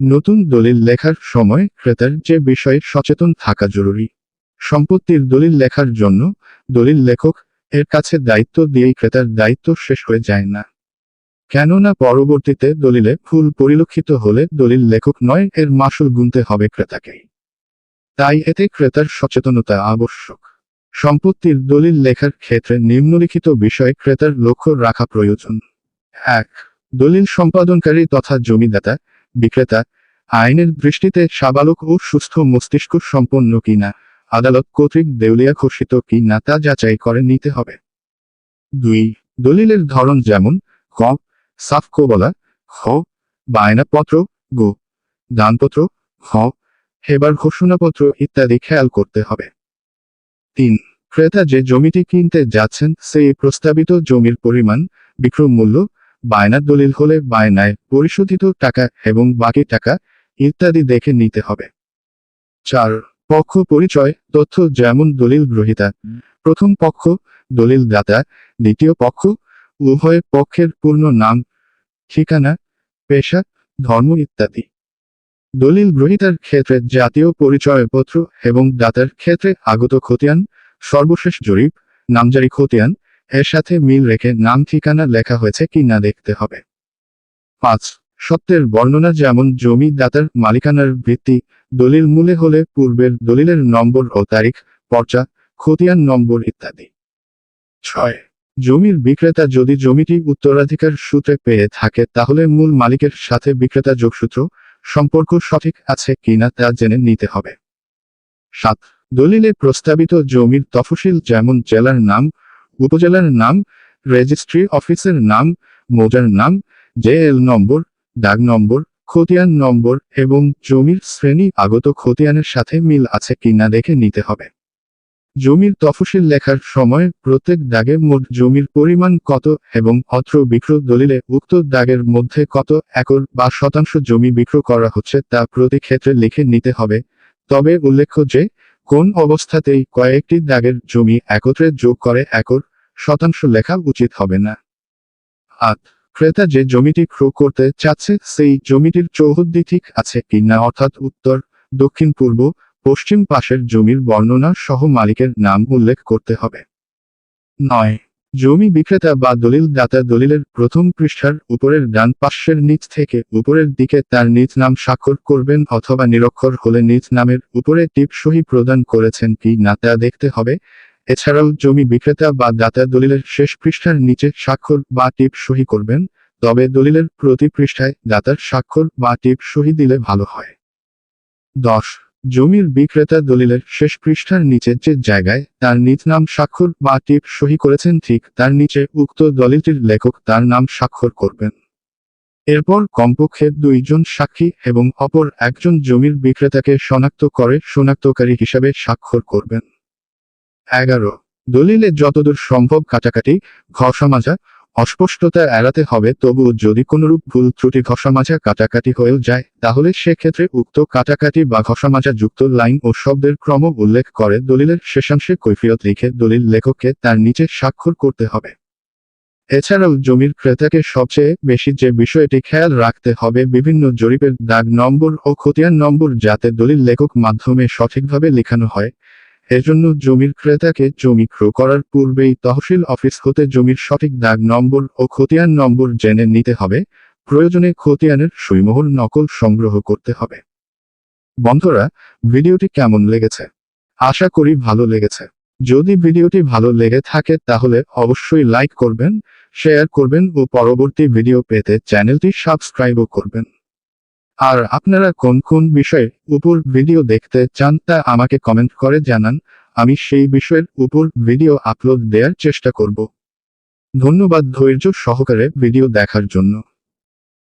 নতুন দলিল লেখার সময় ক্রেতার যে বিষয়ে সচেতন থাকা জরুরি। সম্পত্তির দলিল লেখার জন্য দলিল লেখক এর কাছে দায়িত্ব দিয়েই ক্রেতার দায়িত্ব শেষ হয়ে যায় না। কেননা পরবর্তীতে দলিলে ভুল পরিলক্ষিত হলে দলিল লেখক নয়, এর মাসুল গুনতে হবে ক্রেতাকেই তাই এতে ক্রেতার সচেতনতা আবশ্যক। সম্পত্তির দলিল লেখার ক্ষেত্রে নিম্নলিখিত বিষয়ে ক্রেতার লক্ষ্য রাখা প্রয়োজন। এক, দলিল সম্পাদনকারী তথা জমিদাতা বিক্রেতা, আইনের দৃষ্টিতে সাবালক ও সুস্থ মস্তিষ্ক সম্পন্ন কিনা, আদালত কর্তৃক দেউলিয়া ঘোষিত কি না তা যাচাই করে নিতে হবে। দুই, দলিলের ধরন যেমন, ক সাফ বলা খ বায়নাপত্র, গো, দানপত্র, হ, হেবার ঘোষণাপত্র ইত্যাদি খেয়াল করতে হবে। তিন, ক্রেতা যে জমিটি কিনতে যাচ্ছেন, সেই প্রস্তাবিত জমির পরিমাণ বিক্রয় মূল্য বায়নার দলিল হলে বায়নায় পরিশোধিত টাকা এবং বাকি টাকা ইত্যাদি দেখে নিতে হবে। চার, পক্ষ পরিচয়, তথ্য যেমন দলিল গ্রহীতা। প্রথম পক্ষ, দলিল দাতা। দ্বিতীয় পক্ষ, উভয় পক্ষের পূর্ণ নাম, ঠিকানা, পেশা, ধর্ম ইত্যাদি। দলিল গ্রহীতার ক্ষেত্রে জাতীয় পরিচয়পত্র এবং দাতার ক্ষেত্রে আগত খতিয়ান, সর্বশেষ জরিপ, নামজারি খতিয়ান এর সাথে মিল রেখে নাম ঠিকানা লেখা হয়েছে কি না দেখতে হবে। পাঁচ, সত্যের বর্ণনা যেমন জমি দাতার মালিকানার ভিত্তি, দলিল মূলে হলে পূর্বের দলিলের নম্বর ও তারিখ, পর্চা, খতিয়ান নম্বর ইত্যাদি। ছয়, জমির বিক্রেতা যদি জমিটি উত্তরাধিকার সূত্রে পেয়ে থাকে তাহলে মূল মালিকের সাথে বিক্রেতা যোগসূত্র সম্পর্ক সঠিক আছে কিনা তা জেনে নিতে হবে। সাত, দলিলে প্রস্তাবিত জমির তফসিল যেমন জেলার নাম উপজেলার নাম রেজিস্ট্রি অফিসের নাম, মৌজার নাম, জেএল নম্বর দাগ নম্বর, খতিয়ান নম্বর এবং জমির শ্রেণি আগত খতিয়ানের সাথে মিল আছে কিনা দেখে নিতে হবে। জমির তফসিল লেখার সময় প্রত্যেক দাগে মোট জমির পরিমাণ কত এবং অত্র বিক্রয় দলিলে উক্ত দাগের মধ্যে কত একর বা শতাংশ জমি বিক্রয় করা হচ্ছে তা প্রতি ক্ষেত্রে লিখে নিতে হবে। তবে উল্লেখ্য যে, কোন অবস্থাতেই কয়েকটি দাগের জমি একত্রে যোগ করে একর শতাংশ লেখা উচিত হবে না। আট, ক্রেতা যে জমিটি ক্রয় করতে চাচ্ছে, সেই জমিটির চৌহদ্দি ঠিক আছে কি না? অর্থাৎ উত্তর, দক্ষিণ, পূর্ব, পশ্চিম পাশের জমির বর্ণনা সহ মালিকের নাম উল্লেখ করতে হবে। নয়, জমি বিক্রেতা বা দলিল দাতা দলিলের প্রথম পৃষ্ঠার উপরের ডান পাশের নিচ থেকে উপরের দিকে তার নিজ নাম স্বাক্ষর করবেন অথবা নিরক্ষর হলে নিজ নামের উপরে টিপ সহি প্রদান করেছেন কি না তা দেখতে হবে। এছাড়াও জমি বিক্রেতা বা দাতা দলিলের শেষ পৃষ্ঠার নিচে স্বাক্ষর বা টিপ সহি করবেন, তবে দলিলের প্রতি পৃষ্ঠায় দাতার স্বাক্ষর বা টিপ সহি দিলে ভালো হয়। দশ, জমির বিক্রেতা দলিলের শেষ পৃষ্ঠার নিচে যে জায়গায় তার নিজ নাম স্বাক্ষর বা টিপ সহি করেছেন ঠিক তার নিচে উক্ত দলিলটির লেখক তার নাম স্বাক্ষর করবেন। এরপর কমপক্ষে দুইজন সাক্ষী এবং অপর একজন জমির বিক্রেতাকে শনাক্ত করে শনাক্তকারী হিসাবে স্বাক্ষর করবেন। এগারো। দলিলে যতদূর সম্ভব কাটাকাটি, ঘষামাজা, অস্পষ্টতা এড়াতে হবে তবুও যদি কোনরূপ ভুল ত্রুটি ঘষামাজা কাটাকাটি হয়েও যায়, তাহলে সেক্ষেত্রে উক্ত কাটাকাটি বা ঘষামাজা যুক্ত লাইন ও শব্দের ক্রম উল্লেখ করে দলিলের শেষাংশে কৈফিয়ত লিখে দলিল লেখককে তার নিচে স্বাক্ষর করতে হবে। এছাড়াও জমির ক্রেতাকে সবচেয়ে বেশি যে বিষয়টি খেয়াল রাখতে হবে, বিভিন্ন জরিপের দাগ নম্বর ও খতিয়ান নম্বর যাতে দলিল লেখক মাধ্যমে সঠিকভাবে লেখানো হয় এজন্য জমির ক্রেতাকে জমি ক্রয় করার পূর্বেই তহসিল অফিস হতে জমির সঠিক দাগ নম্বর ও খতিয়ান নম্বর জেনে নিতে হবে। প্রয়োজনে খতিয়ানের সুইমোহর নকল সংগ্রহ করতে হবে। বন্ধুরা, ভিডিওটি কেমন লেগেছে? আশা করি ভালো লেগেছে। যদি ভিডিওটি ভালো লেগে থাকে তাহলে অবশ্যই লাইক করবেন, শেয়ার করবেন ও পরবর্তী ভিডিও পেতে চ্যানেলটি সাবস্ক্রাইবও করবেন। আর আপনারা কোন কোন বিষয়ের উপর ভিডিও দেখতে চান তা আমাকে কমেন্ট করে জানান, আমি সেই বিষয়ের উপর ভিডিও আপলোড দেওয়ার চেষ্টা করব। ধন্যবাদ ধৈর্য সহকারে ভিডিও দেখার জন্য।